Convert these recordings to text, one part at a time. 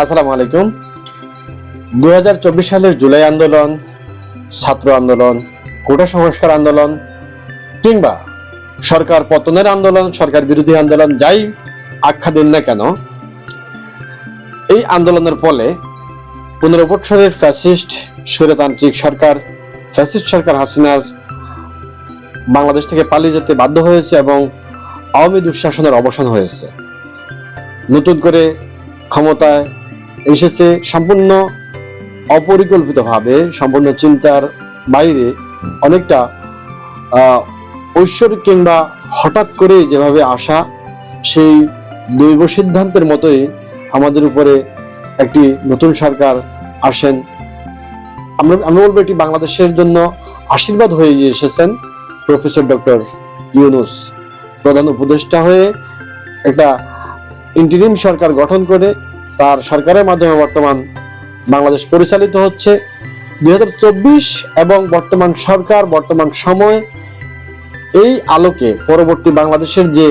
আসসালামু আলাইকুম। দু হাজার চব্বিশ সালের জুলাই আন্দোলন, ছাত্র আন্দোলন, কোটা সংস্কার আন্দোলন, কিংবা সরকার পতনের আন্দোলন, সরকার বিরোধী আন্দোলন, যাই আখ্যা দিন না কেন, এই আন্দোলনের ফলে পনেরো বছরের ফ্যাসিস্ট স্বৈরতান্ত্রিক সরকার, ফ্যাসিস্ট সরকার হাসিনার বাংলাদেশ থেকে পালিয়ে যেতে বাধ্য হয়েছে এবং আওয়ামী দুঃশাসনের অবসান হয়েছে। নতুন করে ক্ষমতায় এসেছে সম্পূর্ণ অপরিকল্পিতভাবে, সম্পূর্ণ চিন্তার বাইরে অনেকটা ঐশ্বরিক কিংবা হঠাৎ করে যেভাবে আসা, সেই দৈব সিদ্ধান্তের মতোই আমাদের উপরে একটি নতুন সরকার আসেন। আমরা আমি বলব এটি বাংলাদেশের জন্য আশীর্বাদ হয়ে গিয়ে এসেছেন প্রফেসর ডক্টর ইউনুস, প্রধান উপদেষ্টা হয়ে একটা ইন্টারিম সরকার গঠন করে তার সরকারের মাধ্যমে বর্তমান বাংলাদেশ পরিচালিত হচ্ছে। দু হাজার চব্বিশ এবং বর্তমান সরকার, বর্তমান সময় এই আলোকে পরবর্তী বাংলাদেশের যে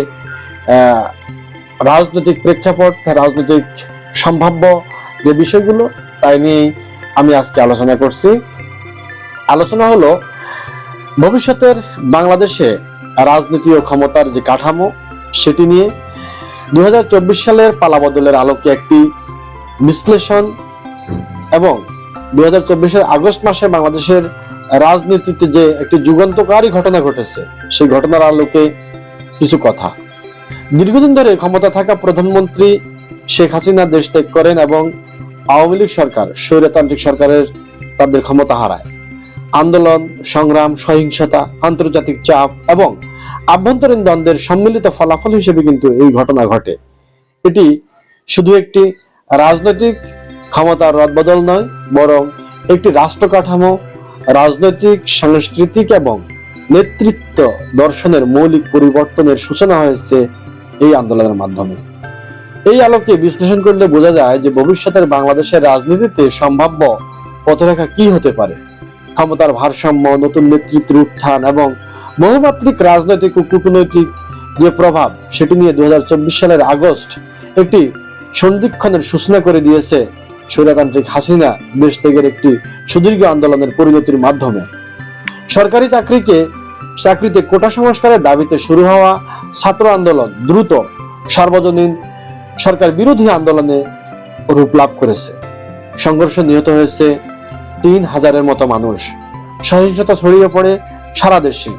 রাজনৈতিক প্রেক্ষাপট, রাজনৈতিক সম্ভাব্য যে বিষয়গুলো, তাই নিয়েই আমি আজকে আলোচনা করছি। আলোচনা হলো, ভবিষ্যতের বাংলাদেশে রাজনীতি ও ক্ষমতার যে কাঠামো, সেটি নিয়ে দুই সালের পালাবদলের আলোকে একটি বিশ্লেষণ এবং হাজার চব্বিশের আগস্ট মাসে বাংলাদেশের রাজনীতিতে যে একটি যুগান্তকারী ঘটনা ঘটেছে, সেই ঘটনার আলোকে কিছু কথা। দীর্ঘদিন ধরে ক্ষমতা থাকা প্রধানমন্ত্রী শেখ হাসিনা দেশ ত্যাগ করেন এবং আওয়ামী লীগ সরকার, স্বৈরতান্ত্রিক সরকারের তাদের ক্ষমতা হারায়। আন্দোলন, সংগ্রাম, সহিংসতা, আন্তর্জাতিক চাপ এবং আভ্যন্তরীণ দ্বন্দ্বের সম্মিলিত ফলাফল হিসেবে কিন্তু এই ঘটনা ঘটে। এটি শুধু একটি রাজনৈতিক ক্ষমতার রদবদল নয়, বরং একটি রাষ্ট্র কাঠামো, রাজনৈতিক, সাংস্কৃতিক এবং নেতৃত্ব দর্শনের মৌলিক পরিবর্তনের সূচনা হয়েছে এই আন্দোলনের মাধ্যমে। এই আলোকে বিশ্লেষণ করলে বোঝা যায় যে ভবিষ্যতের বাংলাদেশের রাজনীতিতে সম্ভাব্য পথরেখা কি হতে পারে। ক্ষমতার ভারসাম্য, নতুন নেতৃত্বের উত্থান এবং বহুমাত্রিক রাজনৈতিক ও কূটনৈতিক যে প্রভাব, সেটি নিয়ে দু হাজার চব্বিশ সালের আগস্ট একটি সন্ধিক্ষণের সূচনা করে দিয়েছে স্বৈরতান্ত্রিক হাসিনা দেশ ত্যাগের একটি সুদীর্ঘ আন্দোলনের পরিণতির মাধ্যমে। সরকারি চাকরিকে, চাকরিতে কোটা সংস্কারের দাবিতে শুরু হওয়া ছাত্র আন্দোলন দ্রুত সার্বজনীন সরকার বিরোধী আন্দোলনে রূপ লাভ করেছে। সংঘর্ষে নিহত হয়েছে তিন হাজারের মতো মানুষ। সহিংসতা ছড়িয়ে পড়ে সারা দেশে।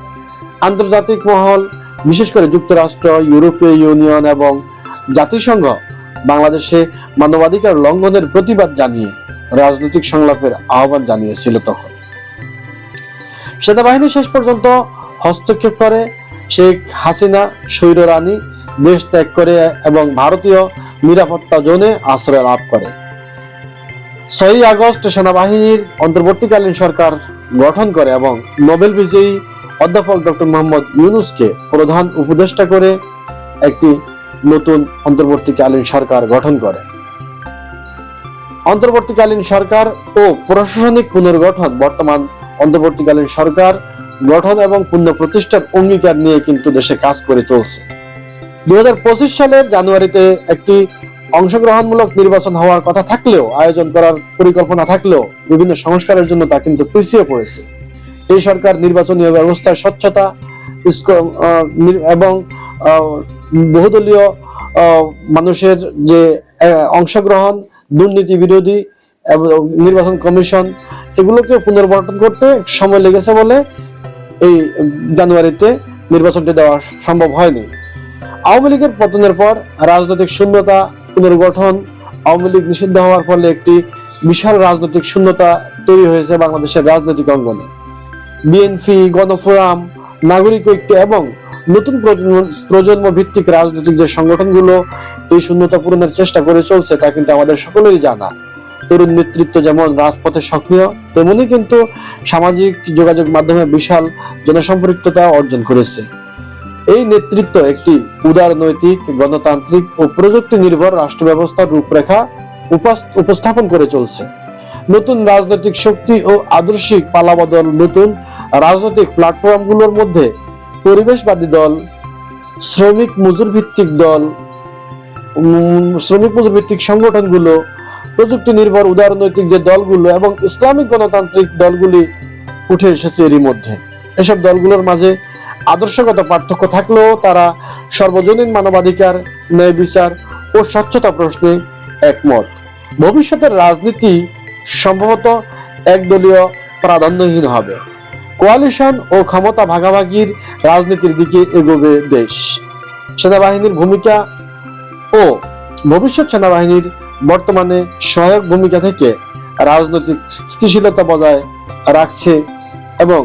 আন্তর্জাতিক মহল, বিশেষ করে যুক্তরাষ্ট্র, ইউরোপীয় ইউনিয়ন এবং জাতিসংঘ বাংলাদেশে মানবাধিকার লঙ্ঘনের প্রতিবাদ জানিয়ে রাজনৈতিক সংলাপের আহ্বান জানিয়েছিল তখন। সেনাবাহিনী শেষ পর্যন্ত হস্তক্ষেপ করে। শেখ হাসিনা, স্বৈর রানী, দেশ ত্যাগ করে এবং ভারতীয় নিরাপত্তা জোনে আশ্রয় লাভ করে। ছয়ই আগস্ট সেনাবাহিনীর অন্তর্বর্তীকালীন সরকার গঠন করে এবং নোবেল বিজয়ী অধ্যাপক ডক্টর মোহাম্মদ ইউনুসকে প্রধান উপদেষ্টা করে একটি নতুন অন্তর্বর্তীকালীন সরকার গঠন করে। অন্তর্বর্তীকালীন সরকার ও প্রশাসনিক পুনর্গঠন বর্তমান অন্তর্বর্তীকালীন সরকার গঠন এবং পুনঃপ্রতিষ্ঠার অঙ্গীকার নিয়ে কিন্তু দেশে কাজ করে চলছে। দুই হাজার পঁচিশ সালের জানুয়ারিতে একটি অংশগ্রহণমূলক নির্বাচন হওয়ার কথা থাকলেও, আয়োজন করার পরিকল্পনা থাকলেও, বিভিন্ন সংস্কারের জন্য তা কিন্তু পিছিয়ে পড়েছে। এই সরকার নির্বাচনী ব্যবস্থায় স্বচ্ছতা এবং বহুদলীয় মানুষের যে অংশগ্রহণ, দুর্নীতি বিরোধী এবং নির্বাচন কমিশন, এগুলোকে পুনর্গঠন করতে সময় লেগেছে বলে এই জানুয়ারিতে নির্বাচনটি দেওয়া সম্ভব হয়নি। আওয়ামী লীগের পতনের পর রাজনৈতিক শূন্যতা পুনর্গঠন, আওয়ামী লীগ নিষিদ্ধ হওয়ার ফলে একটি বিশাল রাজনৈতিক শূন্যতা তৈরি হয়েছে বাংলাদেশের রাজনৈতিক অঙ্গনে। বিএনপি গণফোরাম, নাগরিক ঐক্য এবং নতুন প্রজন্ম প্রজন্ম ভিত্তিক রাজনৈতিক যে সংগঠনগুলো, এই শূন্যতা পূরণের চেষ্টা করে চলছে তা কিন্তু আমাদের সকলেরই জানা। তরুণ নেতৃত্ব যেমন রাজপথে সক্রিয়, তেমনি কিন্তু সামাজিক যোগাযোগ মাধ্যমে বিশাল জনসম্পৃক্ততা অর্জন করেছে। এই নেতৃত্ব একটি উদার নৈতিক, গণতান্ত্রিক ও প্রযুক্তি নির্ভর রাষ্ট্র ব্যবস্থার রূপরেখা উপাস- উপস্থাপন করে চলছে। নতুন রাজনৈতিক শক্তি ও আদর্শিক পালাবদল নতুন রাজনৈতিক প্ল্যাটফর্মগুলোর মধ্যে পরিবেশবাদী দল, শ্রমিক মজুর ভিত্তিক দল শ্রমিক মজুর ভিত্তিক সংগঠনগুলো, প্রযুক্তি নির্ভর উদারনৈতিক যে দলগুলো এবং ইসলামিক গণতান্ত্রিক দলগুলি উঠে এসেছে এরই মধ্যে। এসব দলগুলোর মাঝে আদর্শগত পার্থক্য থাকলেও তারা সর্বজনীন মানবাধিকার, ন্যায় বিচার ও স্বচ্ছতা প্রশ্নে একমত। ভবিষ্যতের রাজনীতি সম্ভবত একদলীয় প্রাধান্যহীন হবে। কোয়ালিশন ও ক্ষমতা ভাগাভাগির রাজনীতির দিকে এগোবে দেশ। সেনাবাহিনীর ভূমিকা ও ভবিষ্যৎ সেনাবাহিনীর বর্তমানে সহায়ক ভূমিকা থেকে রাজনৈতিক স্থিতিশীলতা বজায় রাখছে এবং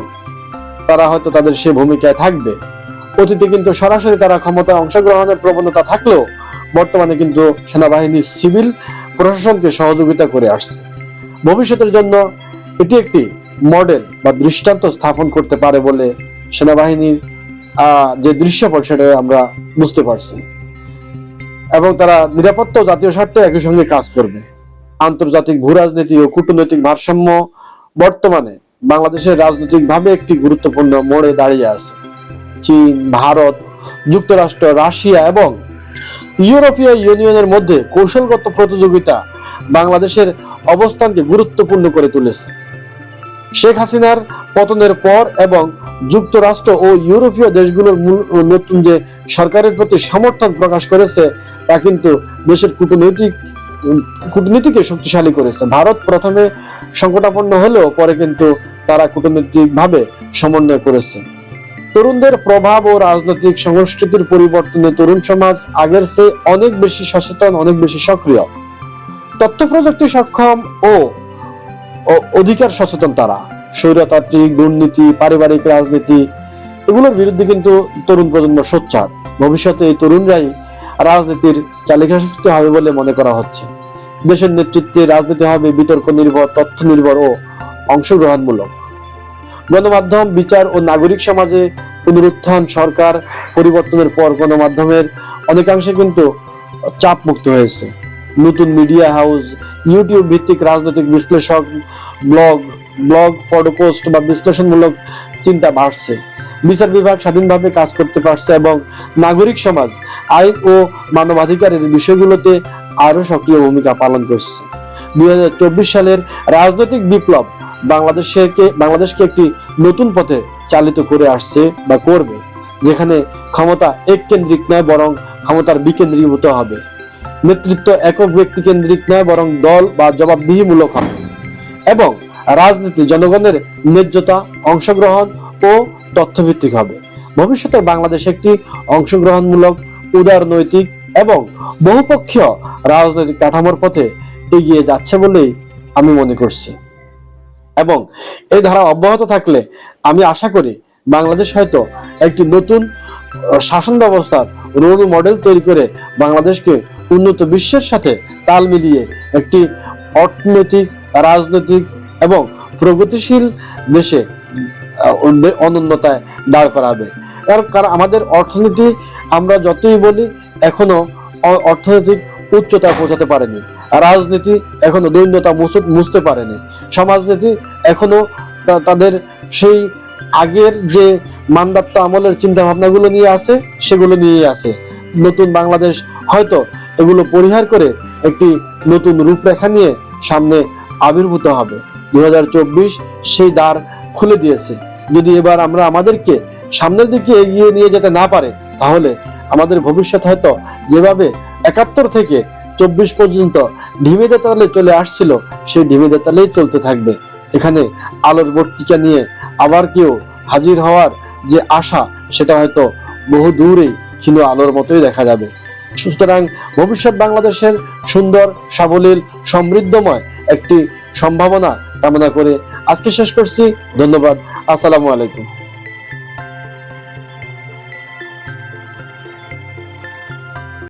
তারা হয়তো তাদের সে ভূমিকায় থাকবে। অতীতে কিন্তু সরাসরি তারা ক্ষমতায় অংশগ্রহণের প্রবণতা থাকলেও বর্তমানে কিন্তু সেনাবাহিনী, সিভিল প্রশাসনকে সহযোগিতা করে আসছে। ভবিষ্যতের জন্য এটি একটি মডেল বা দৃষ্টান্ত স্থাপন করতে পারে বলে সেনাবাহিনীর যে দৃশ্যপট সেটা আমরা বুঝতে পারছি। এবং তারা নিরাপত্তা ও জাতীয় স্বার্থে একই সঙ্গে কাজ করবে। আন্তর্জাতিক ভূ রাজনীতি ও কূটনৈতিক ভারসাম্য বর্তমানে বাংলাদেশের রাজনৈতিকভাবে একটি গুরুত্বপূর্ণ মোড়ে দাঁড়িয়ে আছে। চীন, ভারত, যুক্তরাষ্ট্র, রাশিয়া এবং ইউরোপীয় ইউনিয়নের মধ্যে কৌশলগত প্রতিযোগিতা বাংলাদেশের অবস্থানকে গুরুত্বপূর্ণ করে তুলেছে। শেখ হাসিনার পতনের পর এবং যুক্তরাষ্ট্র ও ইউরোপীয় দেশগুলোর নতুন যে সরকারের প্রতি সমর্থন প্রকাশ করেছে, তা কিন্তু দেশের কূটনৈতিক, কূটনীতিকে শক্তিশালী করেছে। ভারত প্রথমে সংকটাপন্ন হলেও পরে কিন্তু তারা কূটনৈতিকভাবে সমন্বয় করেছে। তরুণদের প্রভাব ও রাজনৈতিক সংস্কৃতির পরিবর্তনে তরুণ সমাজ আগের চেয়ে অনেক বেশি সচেতন, অনেক বেশি সক্রিয়। তথ্য প্রযুক্তি সক্ষম ও অধিকার সচেতন তারা। স্বৈরতান্ত্রিক দুর্নীতি, পারিবারিক রাজনীতি, এগুলোর বিরুদ্ধে কিন্তু তরুণ প্রজন্ম সোচ্চার। ভবিষ্যতে এই তরুণরাই রাজনীতির চালিকা শক্তি হবে বলে মনে করা হচ্ছে। দেশের নেতৃত্বে রাজনীতি হবে বিতর্ক নির্ভর, তথ্য নির্ভর ও অংশগ্রহণমূলক। গণমাধ্যম, বিচার ও নাগরিক সমাজে পুনরুত্থান, সরকার পরিবর্তনের পর গণমাধ্যমের অনেকাংশে কিন্তু চাপ মুক্ত হয়েছে। নতুন মিডিয়া হাউস ইউটিউব ভিত্তিক রাজনৈতিক বিশ্লেষক ব্লগ ব্লগ পডকাস্ট বা বিশ্লেষণমূলক চিন্তা বাড়ছে। বিচার বিভাগ স্বাধীনভাবে কাজ করতে পারছে এবং নাগরিক সমাজ, আইন ও মানবাধিকারের বিষয়গুলোতে আরও সক্রিয় ভূমিকা পালন করছে। দু হাজার চব্বিশ সালের রাজনৈতিক বিপ্লব বাংলাদেশকে বাংলাদেশকে একটি নতুন পথে চালিত করে আসছে বা করবে, যেখানে ক্ষমতা এক কেন্দ্রিক নয়, বরং ক্ষমতার বিকেন্দ্রীভূত হবে। নেতৃত্ব একক ব্যক্তি কেন্দ্রিক নয়, বরং দল বা জবাবদিহিমূলক হবে। এবং রাজনীতি জনগণের ন্যায্যতা, অংশগ্রহণ ও তথ্যভিত্তিক হবে। ভবিষ্যতে বাংলাদেশ একটি অংশগ্রহণমূলক, উদারনৈতিক এবং বহুপক্ষীয় রাজনৈতিক কাঠামোর পথে এগিয়ে যাচ্ছে বলেই আমি মনে করছি। এবং এই ধারা অব্যাহত থাকলে আমি আশা করি বাংলাদেশ হয়তো একটি নতুন শাসন ব্যবস্থার রোল মডেল তৈরি করে বাংলাদেশকে উন্নত বিশ্বের সাথে তাল মিলিয়ে একটি অর্থনৈতিক, রাজনৈতিক এবং প্রগতিশীল দেশে অনন্যতায় দাঁড় করাবে। কারণ আমাদের অর্থনীতি আমরা যতই বলি, এখনও অর্থনৈতিক উচ্চতায় পৌঁছাতে পারেনি। রাজনীতি এখনও দৈন্যতা মুছ- মুছতে পারেনি। সমাজনীতি এখনও তাদের সেই আগের যে মান্দাত্য আমলের চিন্তা ভাবনাগুলো নিয়ে আছে, সেগুলো নিয়ে আছে। নতুন বাংলাদেশ হয়তো এগুলো পরিহার করে একটি নতুন রূপরেখা নিয়ে সামনে আবির্ভূত হবে। দু হাজার চব্বিশ সেই দ্বার খুলে দিয়েছে। যদি এবার আমরা আমাদেরকে সামনের দিকে এগিয়ে নিয়ে যেতে না পারে, তাহলে আমাদের ভবিষ্যৎ হয়তো যেভাবে একাত্তর থেকে চব্বিশ পর্যন্ত ঢিমে দেতালে চলে আসছিল, সেই ঢিমে দেতালেই চলতে থাকবে। এখানে আলোর বর্তিকা নিয়ে আবার কেউ হাজির হওয়ার যে আশা, সেটা হয়তো বহু দূরেই ক্ষীণ আলোর মতোই দেখা যাবে। সুতরাং ভবিষ্যৎ বাংলাদেশের সুন্দর, সাবলীল, সমৃদ্ধময় একটি সম্ভাবনা কামনা করে আজকে শেষ করছি। ধন্যবাদ। আসসালামু আলাইকুম।